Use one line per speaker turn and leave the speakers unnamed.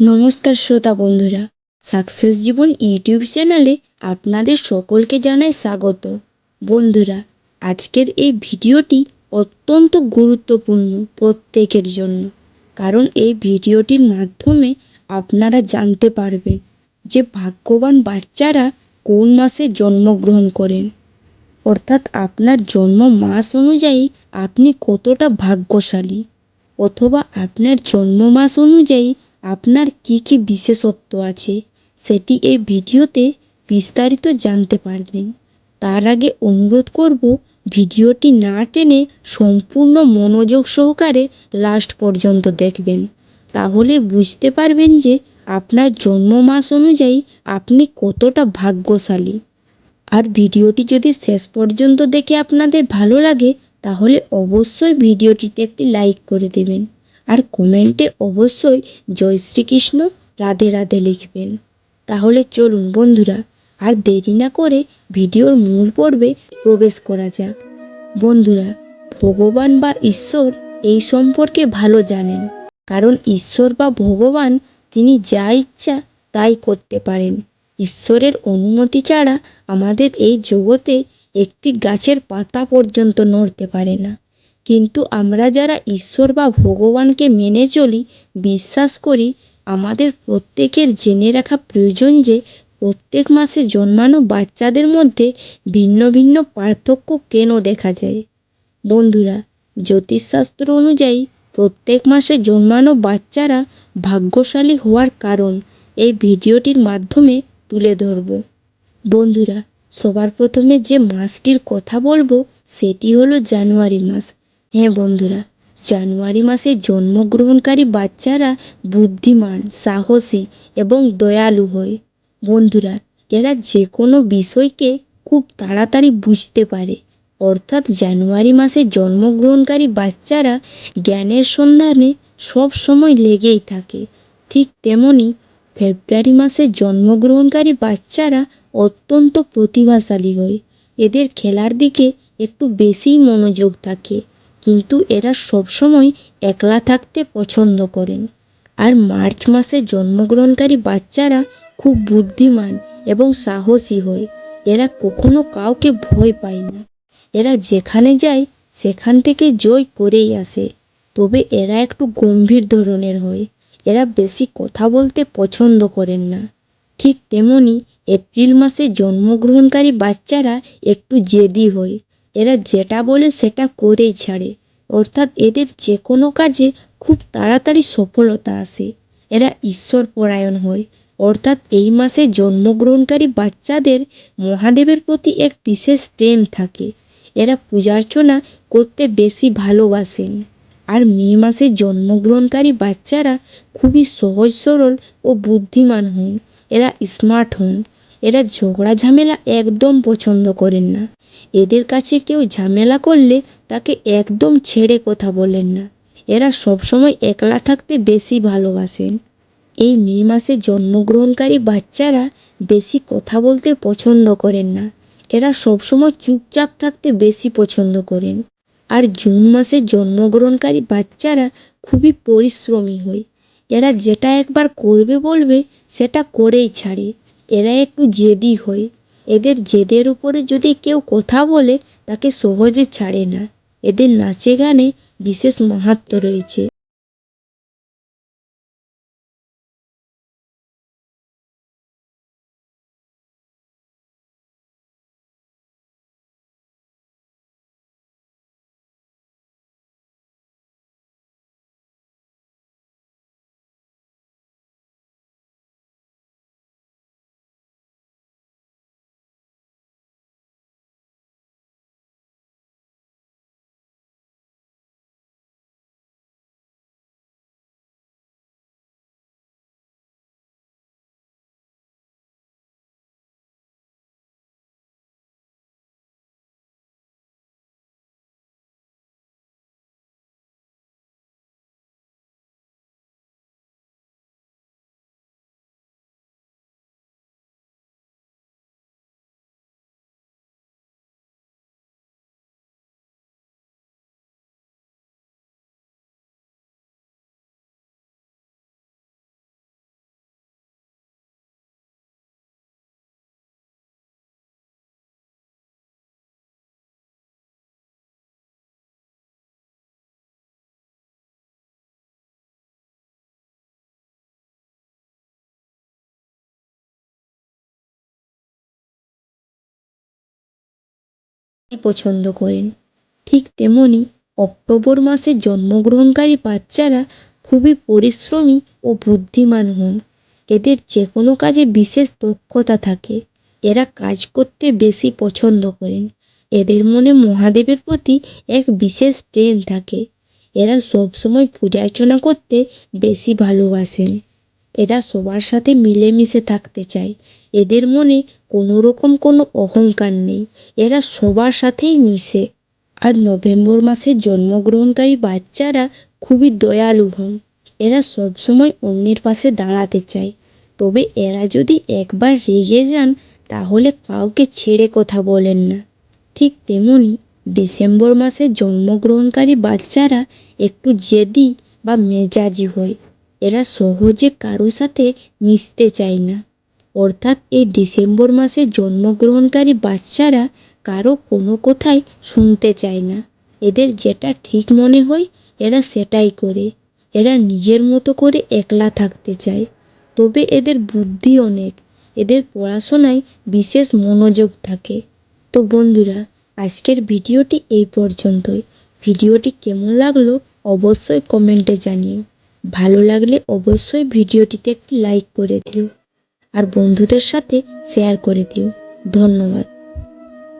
নমস্কার শ্রোতা বন্ধুরা সাকসেস জীবন ইউটিউব চ্যানেলে আপনাদের সকলকে জানাই স্বাগত। বন্ধুরা, আজকের এই ভিডিওটি অত্যন্ত গুরুত্বপূর্ণ প্রত্যেকের জন্য, কারণ এই ভিডিওটির মাধ্যমে আপনারা জানতে পারবেন যে ভাগ্যবান বাচ্চারা কোন মাসে জন্মগ্রহণ করেন। অর্থাৎ আপনার জন্ম মাস অনুযায়ী আপনি কতটা ভাগ্যশালী, অথবা আপনার জন্ম মাস অনুযায়ী আপনার কি কি বিশেষত্ব আছে, সেটি এই ভিডিওতে বিস্তারিত জানতে পারবেন। তার আগে অনুরোধ করব, ভিডিওটি না টেনে সম্পূর্ণ মনোযোগ সহকারে লাস্ট পর্যন্ত দেখবেন। তাহলে বুঝতে পারবেন যে আপনার জন্ম মাস অনুযায়ী আপনি কতটা ভাগ্যশালী। আর ভিডিওটি যদি শেষ পর্যন্ত দেখে আপনাদের ভালো লাগে, তাহলে অবশ্যই ভিডিওটিতে একটি লাইক করে দেবেন। আর কমেন্টে অবশ্যই জয় শ্রীকৃষ্ণ রাধে রাধে লিখবেন। তাহলে চলুন বন্ধুরা, আর দেরি না করে ভিডিওর মূল পর্বে প্রবেশ করা যাক। বন্ধুরা, ভগবান বা ঈশ্বর এই সম্পর্কে ভালো জানেন, কারণ ঈশ্বর বা ভগবান তিনি যা ইচ্ছা তাই করতে পারেন। ঈশ্বরের অনুমতি ছাড়া আমাদের এই জগতে একটি গাছের পাতা পর্যন্ত নড়তে পারে না। কিন্তু আমরা যারা ঈশ্বর বা ভগবানকে মেনে চলি, বিশ্বাস করি, আমাদের প্রত্যেকের জেনে রাখা প্রয়োজন যে প্রত্যেক মাসে জন্মানো বাচ্চাদের মধ্যে ভিন্ন ভিন্ন পার্থক্য কেন দেখা যায়? বন্ধুরা, জ্যোতিষশাস্ত্র অনুযায়ী প্রত্যেক মাসে জন্মানো বাচ্চারা ভাগ্যশালী হওয়ার কারণ এই ভিডিওটির মাধ্যমে তুলে ধরব। বন্ধুরা, সবার প্রথমে যে মাসটির কথা বলব, সেটি হলো জানুয়ারি মাস। হ্যাঁ বন্ধুরা, জানুয়ারি মাসে জন্মগ্রহণকারী বাচ্চারা বুদ্ধিমান, সাহসী এবং দয়ালু হয়। বন্ধুরা, এরা যে কোনো বিষয়কে খুব তাড়াতাড়ি বুঝতে পারে। অর্থাৎ জানুয়ারি মাসে জন্মগ্রহণকারী বাচ্চারা জ্ঞানের সন্ধানে সব সময় লেগেই থাকে। ঠিক তেমনি ফেব্রুয়ারি মাসে জন্মগ্রহণকারী বাচ্চারা অত্যন্ত প্রতিভাশালী হয়। এদের খেলার দিকে একটু বেশিই মনোযোগ থাকে। কিন্তু এরা সবসময় একলা থাকতে পছন্দ করেন। আর মার্চ মাসে জন্মগ্রহণকারী বাচ্চারা খুব বুদ্ধিমান এবং সাহসী হয়। এরা কখনো কাউকে ভয় পায় না। এরা যেখানে যায়, সেখান থেকে জয় করেই আসে। তবে এরা একটু গম্ভীর ধরনের হয়। এরা বেশি কথা বলতে পছন্দ করেন না। ঠিক তেমনি এপ্রিল মাসে জন্মগ্রহণকারী বাচ্চারা একটু জেদি হয়। এরা যেটা বলে সেটা করেই ছাড়ে। অর্থাৎ এদের যে কোনো কাজে খুব তাড়াতাড়ি সফলতা আসে। এরা ঈশ্বর পরায়ণ হয়। অর্থাৎ এই মাসে জন্মগ্রহণকারী বাচ্চাদের মহাদেবের প্রতি এক বিশেষ প্রেম থাকে। এরা পূজার্চনা করতে বেশি ভালোবাসেন। আর মে মাসে জন্মগ্রহণকারী বাচ্চারা খুবই সহজ, সরল ও বুদ্ধিমান হন। এরা স্মার্ট হন। এরা ঝগড়া, ঝামেলা একদম পছন্দ করেন না। এদের কাছে কেউ ঝামেলা করলে তাকে একদম ছেড়ে কথা বলেন না। এরা সবসময় একলা থাকতে বেশি ভালোবাসেন। এই মে মাসে জন্মগ্রহণকারী বাচ্চারা বেশি কথা বলতে পছন্দ করেন না। এরা সবসময় চুপচাপ থাকতে বেশি পছন্দ করেন। আর জুন মাসে জন্মগ্রহণকারী বাচ্চারা খুবই পরিশ্রমী হয়। এরা যেটা একবার করবে বলবে, সেটা করেই ছাড়ে। এরা একটু জেদি হয়। এদের জেদের উপরে যদি কেউ কথা বলে, তাকে সহজে ছাড়ে না। এদের নাচে গানে বিশেষ মাহাত্ম্য রয়েছে। পছন্দ করেন। ঠিক তেমনি অক্টোবর মাসে জন্মগ্রহণকারী বাচ্চারা খুবই পরিশ্রমী ও বুদ্ধিমান হন। এদের যে কোনো কাজে বিশেষ দক্ষতা থাকে। এরা কাজ করতে বেশি পছন্দ করেন। এদের মনে মহাদেবের প্রতি এক বিশেষ প্রেম থাকে। এরা সবসময় পূজা অর্চনা করতে বেশি ভালোবাসেন। এরা সবার সাথে মিলেমিশে থাকতে চায়। এদের মনে কোনো রকম কোনো অহংকার নেই। এরা সবার সাথেই মিশে। আর নভেম্বর মাসে জন্মগ্রহণকারী বাচ্চারা খুবই দয়ালু হন। এরা সবসময় অন্যের পাশে দাঁড়াতে চায়। তবে এরা যদি একবার রেগে যান, তাহলে কাউকে ছেড়ে কথা বলেন না। ঠিক তেমনি ডিসেম্বর মাসে জন্মগ্রহণকারী বাচ্চারা একটু জেদি বা মেজাজি হয়। এরা সহজে কারও সাথে মিশতে চায় না। অর্থাৎ এই ডিসেম্বর মাসে জন্মগ্রহণকারী বাচ্চারা কারও কোনো কথাই শুনতে চায় না। এদের যেটা ঠিক মনে হয়, এরা সেটাই করে। এরা নিজের মতো করে একলা থাকতে চায়। তবে এদের বুদ্ধি অনেক। এদের পড়াশোনায় বিশেষ মনোযোগ থাকে। তো বন্ধুরা, আজকের ভিডিওটি এই পর্যন্তই। ভিডিওটি কেমন লাগল অবশ্যই কমেন্টে জানিও। ভালো লাগলে অবশ্যই ভিডিওটিতে একটি লাইক করে দিও। আর বন্ধুদের সাথে শেয়ার করে দিও। ধন্যবাদ।